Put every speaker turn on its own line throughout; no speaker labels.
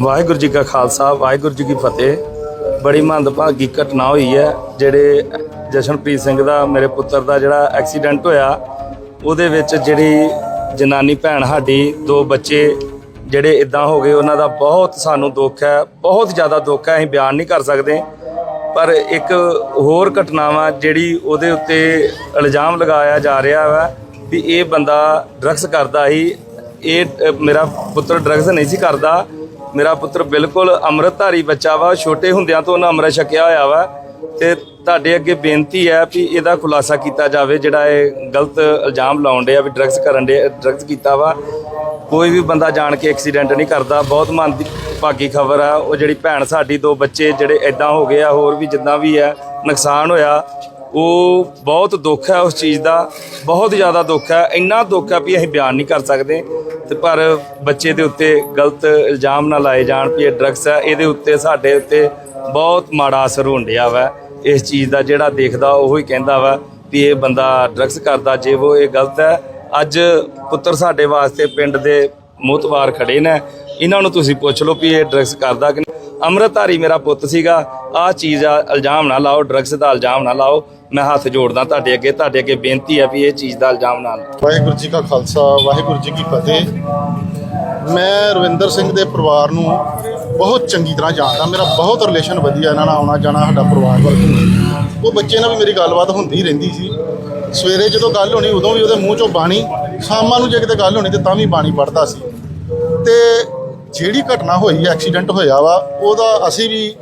ਵਾਹਿਗੁਰੂ ਜੀ ਕਾ ਖਾਲਸਾ, ਵਾਹਿਗੁਰੂ ਜੀ ਕੀ ਫਤਿਹ। ਬੜੀ ਮੰਦਭਾਗੀ ਘਟਨਾ ਹੋਈ ਹੈ, ਜਿਹੜੇ ਜਸ਼ਨਪ੍ਰੀਤ ਸਿੰਘ ਦਾ, ਮੇਰੇ ਪੁੱਤਰ ਦਾ ਜਿਹੜਾ ਐਕਸੀਡੈਂਟ ਹੋਇਆ, ਉਹਦੇ ਵਿੱਚ ਜਿਹੜੀ ਜਨਾਨੀ ਭੈਣ ਸਾਡੀ, ਦੋ ਬੱਚੇ ਜਿਹੜੇ ਇਦਾਂ ਹੋ ਗਏ, ਉਹਨਾਂ ਦਾ ਬਹੁਤ ਸਾਨੂੰ ਦੁੱਖ ਹੈ, ਬਹੁਤ ਜ਼ਿਆਦਾ ਦੁੱਖ ਹੈ, ਅਸੀਂ ਬਿਆਨ ਨਹੀਂ ਕਰ ਸਕਦੇ। ਪਰ ਇੱਕ ਹੋਰ ਘਟਨਾਵਾ ਜਿਹੜੀ ਉਹਦੇ ਉੱਤੇ ਇਲਜ਼ਾਮ ਲਗਾਇਆ ਜਾ ਰਿਹਾ ਵਾ, ਵੀ ਇਹ ਬੰਦਾ ਡਰੱਗਸ ਕਰਦਾ ਸੀ ਇਹ ਮੇਰਾ ਪੁੱਤਰ ਡਰੱਗਸ ਨਹੀਂ ਸੀ ਕਰਦਾ। ਮੇਰਾ ਪੁੱਤਰ ਬਿਲਕੁਲ ਅੰਮ੍ਰਿਤਧਾਰੀ ਬੱਚਾ ਵਾ, ਛੋਟੇ ਹੁੰਦਿਆਂ ਤੋਂ ਉਹਨਾਂ ਅੰਮ੍ਰਿਤ ਛਕਿਆ ਹੋਇਆ ਵਾ। ਤੇ ਤੁਹਾਡੇ ਅੱਗੇ ਬੇਨਤੀ ਹੈ ਵੀ ਇਹਦਾ ਖੁਲਾਸਾ ਕੀਤਾ ਜਾਵੇ, ਜਿਹੜਾ ਇਹ ਗਲਤ ਇਲਜ਼ਾਮ ਲਾਉਣ ਡਿਆ ਵੀ ਡਰੱਗਸ ਕਰਨ ਦੇ ਡਰੱਗਸ ਕੀਤਾ ਵਾ। ਕੋਈ ਵੀ ਬੰਦਾ ਜਾਣ ਕੇ ਐਕਸੀਡੈਂਟ ਨਹੀਂ ਕਰਦਾ। ਬਹੁਤ ਮਨ ਦੀ ਭਾਗੀ ਖਬਰ ਆ। ਉਹ ਜਿਹੜੀ ਭੈਣ ਸਾਡੀ, ਦੋ ਬੱਚੇ ਜਿਹੜੇ ਐਦਾਂ ਹੋ ਗਏ ਆ, ਹੋਰ ਵੀ ਜਿੱਦਾਂ ਵੀ ਹੈ ਨੁਕਸਾਨ ਹੋਇਆ। ਉਹ ਬਹੁਤ ਦੁੱਖ ਹੈ ਉਸ ਚੀਜ਼ ਦਾ, ਬਹੁਤ ਜ਼ਿਆਦਾ ਦੁੱਖ ਹੈ। ਇੰਨਾ ਦੁੱਖ ਹੈ ਵੀ ਅਸੀਂ ਬਿਆਨ ਨਹੀਂ ਕਰ ਸਕਦੇ। ਤੇ ਪਰ ਬੱਚੇ ਦੇ ਉੱਤੇ ਗਲਤ ਇਲਜ਼ਾਮ ਨਾ ਲਾਏ ਜਾਣ ਵੀ ਇਹ ਡਰੱਗਸ ਹੈ। ਇਹਦੇ ਉੱਤੇ ਸਾਡੇ ਉੱਤੇ ਬਹੁਤ ਮਾੜਾ ਅਸਰ ਹੋਣ ਰਿਹਾ ਵਾ। ਇਸ ਚੀਜ਼ ਦਾ ਜਿਹੜਾ ਦੇਖਦਾ, ਉਹ ਹੀ ਕਹਿੰਦਾ ਵਾ ਵੀ ਇਹ ਬੰਦਾ ਡਰੱਗਸ ਕਰਦਾ, ਜੇ ਉਹ ਇਹ ਗਲਤ ਹੈ। ਅੱਜ ਪੁੱਤਰ ਸਾਡੇ ਵਾਸਤੇ ਪਿੰਡ ਦੇ ਮੋਤਵਾਰ ਖੜੇ ਨੇ। ਇਹਨਾਂ ਨੂੰ ਤੁਸੀਂ ਪੁੱਛ ਲਓ ਵੀ ਇਹ ਡਰੱਗਸ ਕਰਦਾ ਕਿ ਨਹੀਂ। ਅੰਮ੍ਰਿਤਧਾਰੀ ਮੇਰਾ ਪੁੱਤ ਸੀਗਾ, ਆਹ ਚੀਜ਼ ਆ ਇਲਜ਼ਾਮ ਨਾ ਲਾਓ ਡਰੱਗਸ ਦਾ ਇਲਜ਼ਾਮ ਨਾ ਲਾਓ, ਮੈਂ ਹੱਥ ਜੋੜਦਾ ਤੁਹਾਡੇ ਅੱਗੇ ਤੁਹਾਡੇ ਅੱਗੇ ਬੇਨਤੀ ਆ ਵੀ ਇਹ ਚੀਜ਼ ਦਾ ਇਲਜ਼ਾਮ ਨਾ ਲਾਓ।
ਵਾਹਿਗੁਰੂ ਜੀ ਕਾ ਖਾਲਸਾ, ਵਾਹਿਗੁਰੂ ਜੀ ਕੀ ਫਤਿਹ। ਮੈਂ ਰਵਿੰਦਰ ਸਿੰਘ ਦੇ ਪਰਿਵਾਰ ਨੂੰ ਬਹੁਤ ਚੰਗੀ ਤਰ੍ਹਾਂ ਜਾਣਦਾ, ਮੇਰਾ ਬਹੁਤ ਰਿਲੇਸ਼ਨ ਵਧੀਆ ਇਹਨਾਂ ਨਾਲ ਆਉਣਾ ਜਾਣਾ, ਸਾਡਾ ਪਰਿਵਾਰ ਵਰਗਾ ਉਹ ਬੱਚੇ ਨਾਲ ਵੀ ਮੇਰੀ ਗੱਲਬਾਤ ਹੁੰਦੀ ਰਹਿੰਦੀ ਸੀ। ਸਵੇਰੇ ਜਦੋਂ ਗੱਲ ਹੋਣੀ, ਉਦੋਂ ਵੀ ਉਹਦੇ ਮੂੰਹ ਚੋਂ ਬਾਣੀ, ਸ਼ਾਮਾਂ ਨੂੰ ਜੇ ਕਿਤੇ ਗੱਲ ਹੋਣੀ, ਤੇ ਤਾਂ ਵੀ ਬਾਣੀ ਪੜਦਾ ਸੀ। ਤੇ ਜਿਹੜੀ ਘਟਨਾ ਹੋਈ, ਐਕਸੀਡੈਂਟ ਹੋਇਆ ਵਾ, ਉਹਦਾ ਅਸੀਂ ਵੀ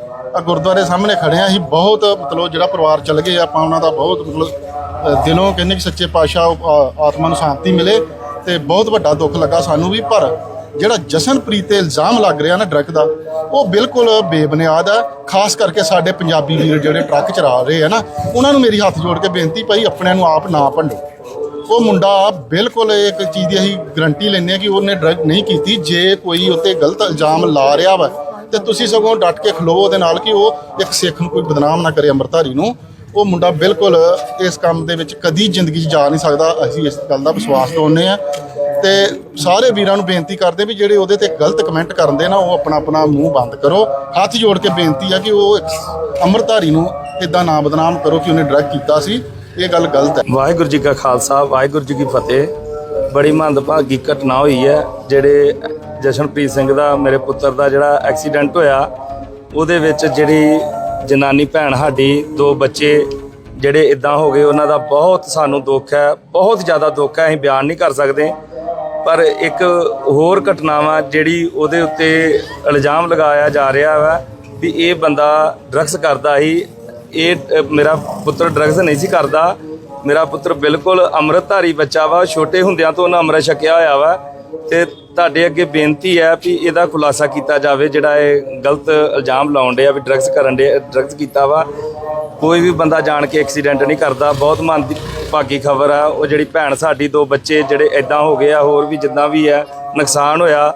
ਗੁਰਦੁਆਰੇ ਸਾਹਮਣੇ ਖੜੇ ਆ। ਅਸੀਂ ਬਹੁਤ, ਮਤਲਬ ਜਿਹੜਾ ਪਰਿਵਾਰ ਚੱਲ ਗਏ, ਆਪਾਂ ਉਹਨਾਂ ਦਾ ਬਹੁਤ, ਮਤਲਬ ਦਿਲੋਂ ਕਹਿੰਦੇ ਕਿ ਸੱਚੇ ਪਾਤਸ਼ਾਹ ਆਤਮਾ ਨੂੰ ਸ਼ਾਂਤੀ ਮਿਲੇ ਤੇ ਬਹੁਤ ਵੱਡਾ ਦੁੱਖ ਲੱਗਾ ਸਾਨੂੰ ਵੀ। ਪਰ ਜਿਹੜਾ ਜਸ਼ਨਪ੍ਰੀਤ ਤੇ ਇਲਜ਼ਾਮ ਲੱਗ ਰਿਹਾ ਨਾ ਡਰੱਗ ਦਾ, ਉਹ ਬਿਲਕੁਲ ਬੇਬੁਨਿਆਦ ਹੈ ਖਾਸ ਕਰਕੇ ਸਾਡੇ ਪੰਜਾਬੀ ਵੀਰ ਜਿਹੜੇ ਟਰੱਕ ਚਲਾ ਰਹੇ ਆ ਨਾ, ਉਹਨਾਂ ਨੂੰ ਮੇਰੀ ਹੱਥ ਜੋੜ ਕੇ ਬੇਨਤੀ ਭਾਈ ਆਪਣਿਆਂ ਨੂੰ ਆਪ ਨਾ ਭੰਡੋ। ਉਹ ਮੁੰਡਾ ਬਿਲਕੁਲ ਇੱਕ ਚੀਜ਼ ਦੀ ਅਸੀਂ ਗਰੰਟੀ ਲੈਂਦੇ ਆ ਕਿ ਉਹਨੇ ਡਰੱਗ ਨਹੀਂ ਕੀਤੀ। ਜੇ ਕੋਈ ਉੱਤੇ ਗਲਤ ਇਲਜ਼ਾਮ ਲਾ ਰਿਹਾ ਵਾ, ਤੇ ਤੁਸੀਂ ਸਗੋਂ ਡਟ ਕੇ ਖਲੋ ਉਹਦੇ ਨਾਲ ਕਿ ਉਹ ਇੱਕ ਸਿੱਖ ਨੂੰ ਕੋਈ ਬਦਨਾਮ ਨਾ ਕਰੇ ਅੰਮ੍ਰਿਤਧਾਰੀ ਨੂੰ। ਉਹ ਮੁੰਡਾ ਬਿਲਕੁਲ ਇਸ ਕੰਮ ਦੇ ਵਿੱਚ ਕਦੀ ਜ਼ਿੰਦਗੀ 'ਚ ਜਾ ਨਹੀਂ ਸਕਦਾ। ਅਸੀਂ ਇਸ ਗੱਲ ਦਾ ਵਿਸ਼ਵਾਸ ਦਵਾਉਂਦੇ ਆ ਤੇ ਸਾਰੇ ਵੀਰਾਂ ਨੂੰ ਬੇਨਤੀ ਕਰਦੇ ਵੀ ਜਿਹੜੇ ਉਹਦੇ ਤੇ ਗਲਤ ਕਮੈਂਟ ਕਰਦੇ ਨਾ, ਉਹ ਆਪਣਾ ਆਪਣਾ ਮੂੰਹ ਬੰਦ ਕਰੋ। ਹੱਥ ਜੋੜ ਕੇ ਬੇਨਤੀ ਆ ਕਿ ਉਹ ਇੱਕ ਅੰਮ੍ਰਿਤਧਾਰੀ ਨੂੰ ਇਦਾਂ ਨਾ ਬਦਨਾਮ ਕਰੋ ਕਿ ਉਹਨੇ ਡਰੱਗ ਕੀਤਾ ਸੀ। ਇਹ ਗੱਲ ਗਲਤ ਹੈ।
ਵਾਹਿਗੁਰੂ ਜੀ ਕਾ ਖਾਲਸਾ, ਵਾਹਿਗੁਰੂ ਜੀ ਕੀ ਫਤਿਹ। ਬੜੀ ਮੰਦਭਾਗੀ ਘਟਨਾ ਹੋਈ ਹੈ, ਜਿਹੜੇ ਜਸ਼ਨਪ੍ਰੀਤ ਸਿੰਘ ਦਾ, ਮੇਰੇ ਪੁੱਤਰ ਦਾ ਜਿਹੜਾ ਐਕਸੀਡੈਂਟ ਹੋਇਆ, ਉਹਦੇ ਵਿੱਚ ਜਿਹੜੀ ਜਨਾਨੀ ਭੈਣ ਸਾਡੀ, ਦੋ ਬੱਚੇ ਜਿਹੜੇ ਇਦਾਂ ਹੋ ਗਏ, ਉਹਨਾਂ ਦਾ ਬਹੁਤ ਸਾਨੂੰ ਦੁੱਖ ਹੈ, ਬਹੁਤ ਜ਼ਿਆਦਾ ਦੁੱਖ ਹੈ, ਅਸੀਂ ਬਿਆਨ ਨਹੀਂ ਕਰ ਸਕਦੇ। ਪਰ ਇੱਕ ਹੋਰ ਘਟਨਾਵਾ ਜਿਹੜੀ ਉਹਦੇ ਉੱਤੇ ਇਲਜ਼ਾਮ ਲਗਾਇਆ ਜਾ ਰਿਹਾ ਵਾ, ਵੀ ਇਹ ਬੰਦਾ ਡਰੱਗਸ ਕਰਦਾ ਸੀ ਇਹ ਮੇਰਾ ਪੁੱਤਰ ਡਰੱਗਸ ਨਹੀਂ ਸੀ ਕਰਦਾ। ਮੇਰਾ ਪੁੱਤਰ ਬਿਲਕੁਲ ਅੰਮ੍ਰਿਤਧਾਰੀ ਬੱਚਾ ਵਾ, ਛੋਟੇ ਹੁੰਦਿਆਂ ਤੋਂ ਉਹਨਾਂ ਅੰਮ੍ਰਿਤ ਛਕਿਆ ਹੋਇਆ ਵਾ। ਤੇ ਤੁਹਾਡੇ ਅੱਗੇ ਬੇਨਤੀ ਹੈ ਵੀ ਇਹਦਾ ਖੁਲਾਸਾ ਕੀਤਾ ਜਾਵੇ, ਜਿਹੜਾ ਇਹ ਗਲਤ ਇਲਜ਼ਾਮ ਲਾਉਣ ਡਿਆ ਵੀ ਡਰੱਗਸ ਕਰਨ ਦੇ ਡਰੱਗਸ ਕੀਤਾ ਵਾ। ਕੋਈ ਵੀ ਬੰਦਾ ਜਾਣ ਕੇ ਐਕਸੀਡੈਂਟ ਨਹੀਂ ਕਰਦਾ। ਬਹੁਤ ਮਨ ਦੀ ਭਾਗੀ ਖਬਰ ਆ। ਉਹ ਜਿਹੜੀ ਭੈਣ ਸਾਡੀ, ਦੋ ਬੱਚੇ ਜਿਹੜੇ ਐਦਾਂ ਹੋ ਗਏ ਆ, ਹੋਰ ਵੀ ਜਿੱਦਾਂ ਵੀ ਹੈ ਨੁਕਸਾਨ ਹੋਇਆ।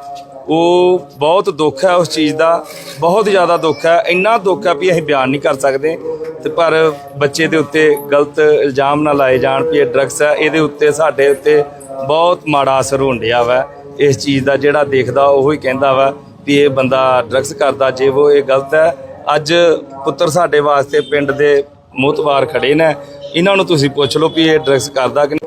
ਉਹ ਬਹੁਤ ਦੁੱਖ ਹੈ ਉਸ ਚੀਜ਼ ਦਾ। ਬਹੁਤ ਜ਼ਿਆਦਾ ਦੁੱਖ ਹੈ ਇੰਨਾ ਦੁੱਖ ਹੈ ਵੀ ਅਸੀਂ ਬਿਆਨ ਨਹੀਂ ਕਰ ਸਕਦੇ। ਤੇ ਪਰ ਬੱਚੇ ਦੇ ਉੱਤੇ ਗਲਤ ਇਲਜ਼ਾਮ ਨਾ ਲਾਏ ਜਾਣ ਵੀ ਇਹ ਡਰੱਗਸ ਹੈ ਇਹਦੇ ਉੱਤੇ ਸਾਡੇ ਉੱਤੇ ਬਹੁਤ ਮਾੜਾ ਅਸਰ ਹੋਣ ਰਿਹਾ ਵਾ ਇਸ ਚੀਜ਼ ਦਾ ਜਿਹੜਾ ਦੇਖਦਾ, ਉਹ ਹੀ ਕਹਿੰਦਾ ਵਾ ਵੀ ਇਹ ਬੰਦਾ ਡਰੱਗਸ ਕਰਦਾ, ਜੇ ਉਹ ਇਹ ਗਲਤ ਹੈ ਅੱਜ ਪੁੱਤਰ ਸਾਡੇ ਵਾਸਤੇ ਪਿੰਡ ਦੇ ਮੋਤਵਾਰ ਖੜੇ ਨੇ ਇਹਨਾਂ ਨੂੰ ਤੁਸੀਂ ਪੁੱਛ ਲਓ ਵੀ ਇਹ ਡਰੱਗਸ ਕਰਦਾ ਕਿ ਨਹੀਂ।